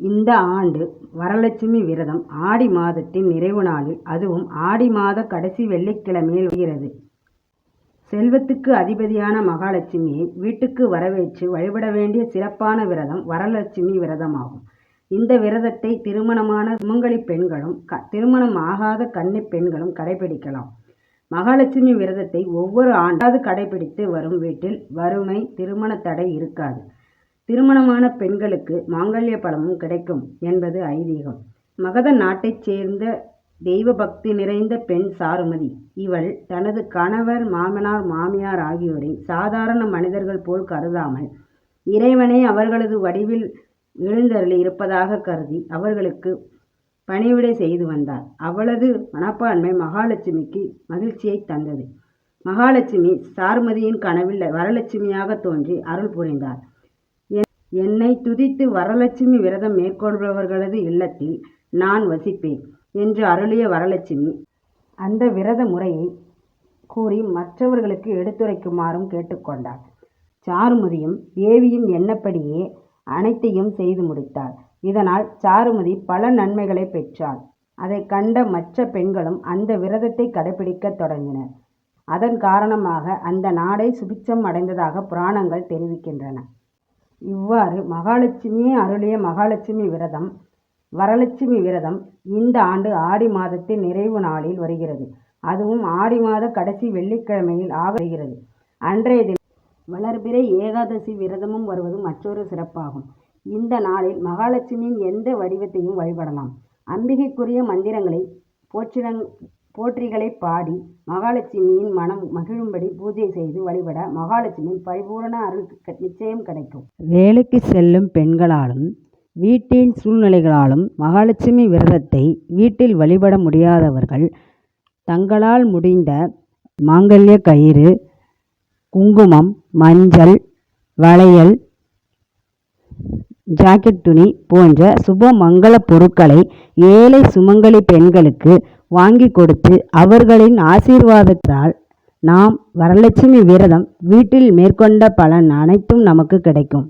இந்த ஆண்டு வரலட்சுமி விரதம் ஆடி மாதத்தின் நிறைவு நாளில் அதுவும் ஆடி மாத கடைசி வெள்ளிக்கிழமையில் வருகிறது. செல்வத்துக்கு அதிபதியான மகாலட்சுமியை வீட்டுக்கு வரவேற்று வழிபட வேண்டிய சிறப்பான விரதம் வரலட்சுமி விரதமாகும். இந்த விரதத்தை திருமணமான சுமங்கலி பெண்களும், க திருமணம் ஆகாத கன்னி பெண்களும் கடைபிடிக்கலாம். மகாலட்சுமி விரதத்தை ஒவ்வொரு ஆண்டாவது கடைபிடித்து வரும் வீட்டில் வறுமை, திருமண தடை இருக்காது. திருமணமான பெண்களுக்கு மாங்கல்ய பலமும் கிடைக்கும் என்பது ஐதீகம். மகத நாட்டைச் சேர்ந்த தெய்வ பக்தி நிறைந்த பெண் சாருமதி. இவள் தனது கணவர், மாமனார், மாமியார் ஆகியோரை சாதாரண மனிதர்கள் போல் கருதாமல், இறைவனே அவர்களது வடிவில் எழுந்தருளி இருப்பதாக கருதி அவர்களுக்கு பணிவிடை செய்து வந்தார். அவளது மனப்பான்மை மகாலட்சுமிக்கு மகிழ்ச்சியைத் தந்தது. மகாலட்சுமி சாருமதியின் கனவில் வரலட்சுமியாக தோன்றி அருள் புரிந்தார். என்னை துதித்து வரலட்சுமி விரதம் மேற்கொள்பவர்களது இல்லத்தில் நான் வசிப்பேன் என்று அருளிய வரலட்சுமி, அந்த விரத முறையை கூறி மற்றவர்களுக்கு எடுத்துரைக்குமாறும் கேட்டுக்கொண்டார் சாருமதியும் தேவியின் எண்ணப்படியே அனைத்தையும் செய்து முடித்தாள். இதனால் சாருமதி பல நன்மைகளைப் பெற்றாள். அதை கண்ட மற்ற பெண்களும் அந்த விரதத்தை கடைபிடிக்கத் தொடங்கினர். அதன் காரணமாக அந்த நாடே சுபிச்சம் அடைந்ததாக புராணங்கள் தெரிவிக்கின்றன. இவ்வாறு மகாலட்சுமியே அருளிய மகாலட்சுமி விரதம் வரலட்சுமி விரதம் இந்த ஆண்டு ஆடி மாதத்தின் நிறைவு நாளில் வருகிறது. அதுவும் ஆடி மாத கடைசி வெள்ளிக்கிழமையில் ஆக வருகிறது. அன்றைய தினம் வளர்பிறை ஏகாதசி விரதமும் வருவது மற்றொரு சிறப்பாகும். இந்த நாளில் மகாலட்சுமியின் எந்த வடிவத்தையும் வழிபடலாம். அம்பிகைக்குரிய மந்திரங்களை, போற்றிகளைப் பாடி மகாலட்சுமியின் மனம் மகிழும்படி பூஜை செய்து வழிபட மகாலட்சுமியின் பரிபூரண அருள் நிச்சயம் கிடைக்கும். வேலைக்கு செல்லும் பெண்களாலும், வீட்டின் சூழ்நிலைகளாலும் மகாலட்சுமி விரதத்தை வீட்டில் வழிபட முடியாதவர்கள் தங்களால் முடிந்த மாங்கல்ய கயிறு, குங்குமம், மஞ்சள், வளையல், ஜாக்கெட் துணி போன்ற சுப மங்கள பொருட்களை ஏழை சுமங்கலி பெண்களுக்கு வாங்கிக் கொடுத்து அவர்களின் ஆசீர்வாதத்தால் நாம் வரலட்சுமி விரதம் வீட்டில் மேற்கொண்ட பலன் அனைத்தும் நமக்கு கிடைக்கும்.